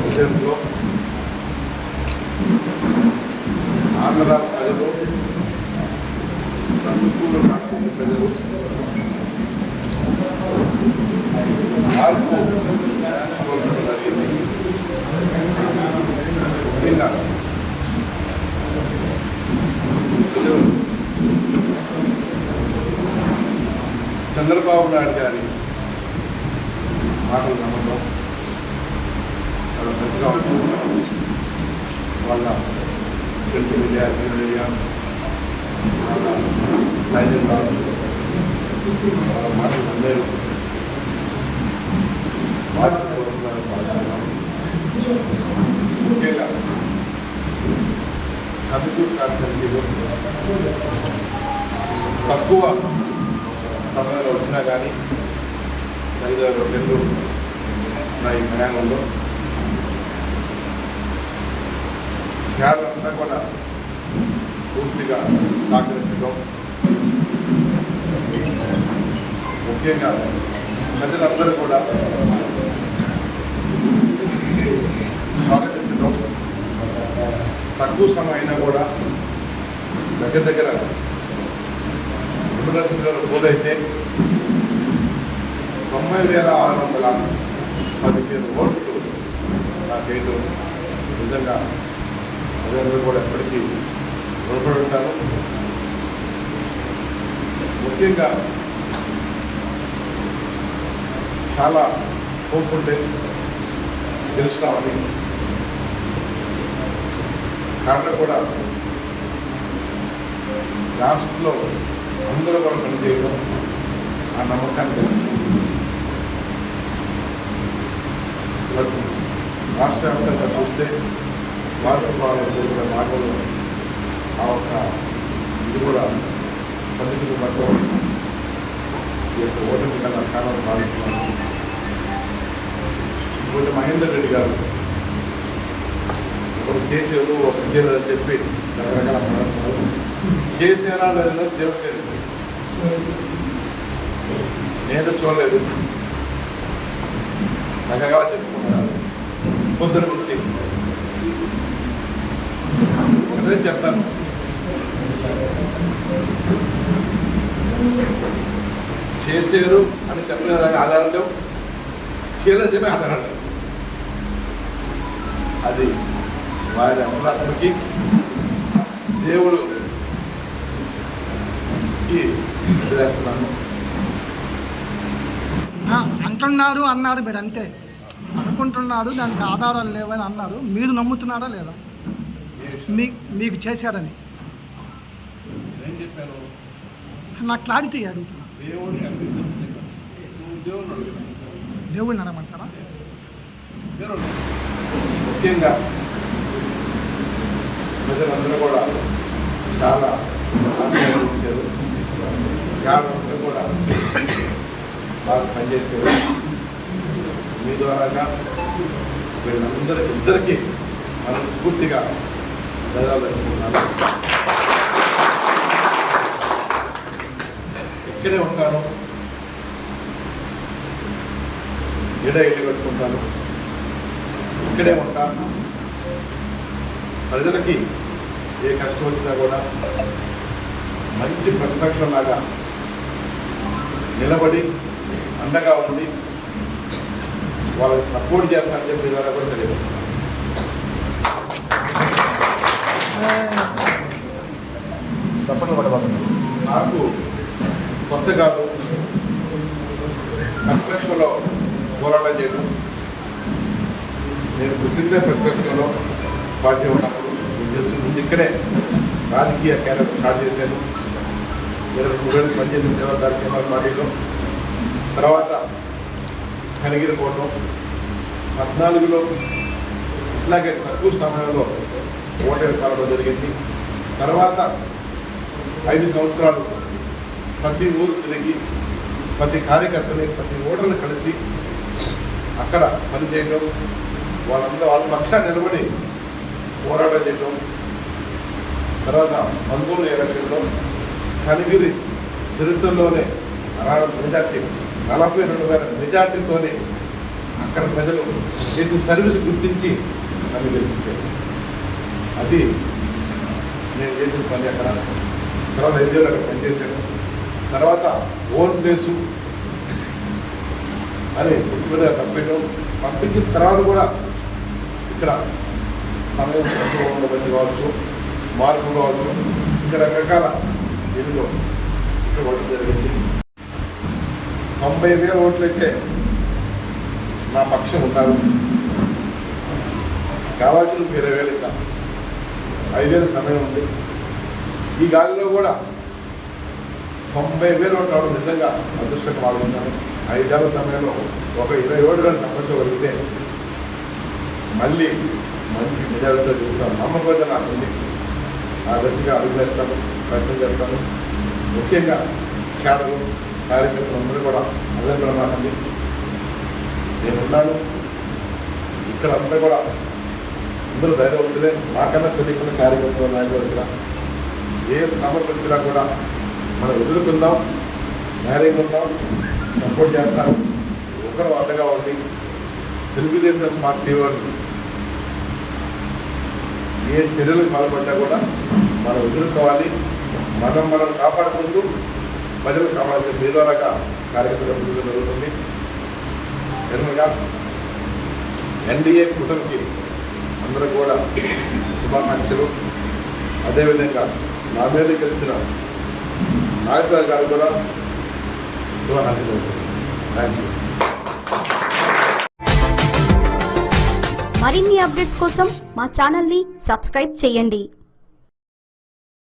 విషయంలో ఆంధ్ర ప్రజలు ప్రతికూల రాష్ట్ర ప్రజలు మార్పు జరిగింది. ప్రజలు చంద్రబాబు నాయుడు గారి మాటలు నమ్మకం చాలా మంచిగా ఉంటుంది వాళ్ళ హెల్త్ మీడియా మీడియా వాళ్ళ సైన్యం వాళ్ళ మాటలు అందరూ వాడుకోవడంగా ముఖ్యంగా కంప్యూటర్ కాన్ఫరెన్సీలు తక్కువ సమయంలో వచ్చినా కానీ ఐదు ఆరు నా ఉన్నాయి ప్రయాణంలో. ఖ్యాలంతా కూడా పూర్తిగా సహకరించడం ముఖ్యంగా ప్రజలందరూ కూడా స్వాగతించడం తక్కువ సమయం అయినా కూడా దగ్గర దగ్గర రెండు పోలైతే తొంభై వేల ఆరు వందల పదిహేను ఓట్లు నాకైతే నిజంగా ప్రజలందరూ కూడా ఎప్పటికీ రుణపడి ఉంటారు ముఖ్యంగా చాలా హోప్ ఉంటే గెలుస్తామని కారణం కూడా లాస్ట్లో అందరూ కూడా పనిచేయడం ఆ నమ్మకాన్ని రాష్ట్ర వ్యాప్తంగా చూస్తే మార్పు మార్గంలో ఆ ఒక్క ఇది కూడా పద్ధతిని పట్టడం ఈ యొక్క ఓటమి కన్నా కారణం భావిస్తున్నాను ఇంకోటి మహేందర్ రెడ్డి గారు ఒకరు చేసేది ఒక చేయలేదు చెప్పి రకరకాల ప్రయత్నాలు చేసేనా లేదో చేయలేదు నేను చూడలేదు. రకరకాల చెప్పి. పొద్దున నుంచి. అదే చెప్తాను. చేసేరు అని చెప్పలేదు ఆధారం లేవు. చేయలేదు చెప్పి ఆధారం లేవు అది వారి అమరాత్మకి దేవుడు అంటున్నారు అన్నారు మీరు అంతే. అనుకుంటున్నారు దానికి ఆధారాలు లేవని అన్నారు. మీరు నమ్ముతున్నారా లేదా? మీ మీకు చేశారని. ఏం నాకు క్లారిటీ అడుగుతున్నా. దేవుడిని దేవుడిని అడగమంటారా ముఖ్యంగా ప్రజలందరూ కూడా చాలా ఆశ్చర్యించారు యాభై కూడా బాగా పనిచేశారు మీ ద్వారాగా వీళ్ళందరి ఇద్దరికీ మనస్ఫూర్తిగా జరగాలనుకుంటున్నాను ఇక్కడే ఉంటాను. ఇడ ఇల్లు పెట్టుకుంటాను ఇక్కడే ఉంటాను. ప్రజలకి ఏ కష్టం వచ్చినా కూడా మంచి ప్రతిపక్షంలాగా నిలబడి అండగా ఉండి వాళ్ళకి సపోర్ట్ చేస్తానని చెప్పి ద్వారా కూడా తెలియదు. తప్పని నాకు కొత్త కాదు ప్రతిపక్షంలో పోరాటం చేయడం. నేను పుట్టిందే ప్రతిపక్షంలో పార్టీ ఉన్నప్పుడు తెలుసు ముందు ఇక్కడే రాజకీయ క్యారెక్టర్ స్టార్ట్ చేశాను. ఇరవై మూడేళ్ళు పనిచేసిన సేవా కార్యక్రమాల పార్టీలో. తర్వాత కనిగిరి పోవడం పద్నాలుగులో ఇట్లాగే తక్కువ సమయంలో ఓటమి కావడం జరిగింది. తర్వాత ఐదు సంవత్సరాలు ప్రతి ఊరు తిరిగి ప్రతి కార్యకర్తని ప్రతి ఓటర్ని కలిసి అక్కడ పనిచేయడం వాళ్ళందరూ వాళ్ళ పక్షాన్ని నిలబడి పోరాటం చేయడం తర్వాత పంతొమ్మిది ఎలక్షన్లో కనిగిరి చరిత్రలోనే అరాడ మెజార్టీ నలభై రెండు వేల మెజార్టీతోనే అక్కడ ప్రజలు చేసిన సర్వీస్ గుర్తించి నన్ను గెలిపించారు. అది నేను చేసిన పని అక్కడ. తర్వాత ఐదేళ్ళు అక్కడ పనిచేశాను తర్వాత ఓన్ ప్లేసు అని పుట్టుబడి పంపించడం. పంపించిన తర్వాత కూడా ఇక్కడ సమయం తక్కువ ఉండదని కావచ్చు మార్పు కావచ్చు ఇక్కడ రకరకాల ఎన్నికో ఇక్కడ ఓట్లు జరిగింది. తొంభై వేల ఓట్లయితే నా పక్షం ఉన్నారు కావాల్సిన ఇరవై వేలు ఇద్దాం. ఐదేళ్ళ సమయం ఉంది. ఈ గాలిలో కూడా తొంభై వేలు ఉంటాడు నిజంగా అదృష్టంగా భావిస్తున్నాను ఐదేళ్ళ సమయంలో ఒక ఇరవై ఓట్లు తప్పచ్చగలిగితే మళ్ళీ మంచి నిజాలతో చూస్తాం నమ్మకం నాకు ఉంది. ఆ దశగా అడుగు ప్రయత్నం చేస్తాను. ముఖ్యంగా క్యాడలు కార్యకర్తలు అందరూ కూడా అదే నాకండి నేను ఉన్నాను ఇక్కడ అంతా కూడా అందరూ ధైర్యవంతులే నాకన్నా తెలియకుండా కార్యకర్తలు నాయకులు ఇక్కడ. ఏ సమస్య వచ్చినా కూడా మనం ఎదుర్కొందాం ధైర్యంగా ఉందాం సపోర్ట్ చేస్తాం. ఒకరు అండగా ఉంది తెలుగుదేశం పార్టీ వాళ్ళు ఏ చర్యలకు పాల్పడ్డా కూడా మనం ఎదుర్కోవాలి. మనం మనం కాపాడుకుంటూ ప్రజలు కావాల్సిన మీ ద్వారాగా కార్యక్రమం జరుగుతుంది. జనరల్గా ఎన్డీఏ కూటమికి అందరూ కూడా శుభాకాంక్షలు. అదేవిధంగా నా మీద గెలిచిన నాగేశ్వర గారు కూడా శుభాకాంక్షలు థ్యాంక్ యూ మరిన్ని అప్డేట్స్ కోసం మా ఛానల్ని సబ్స్క్రైబ్ చేయండి.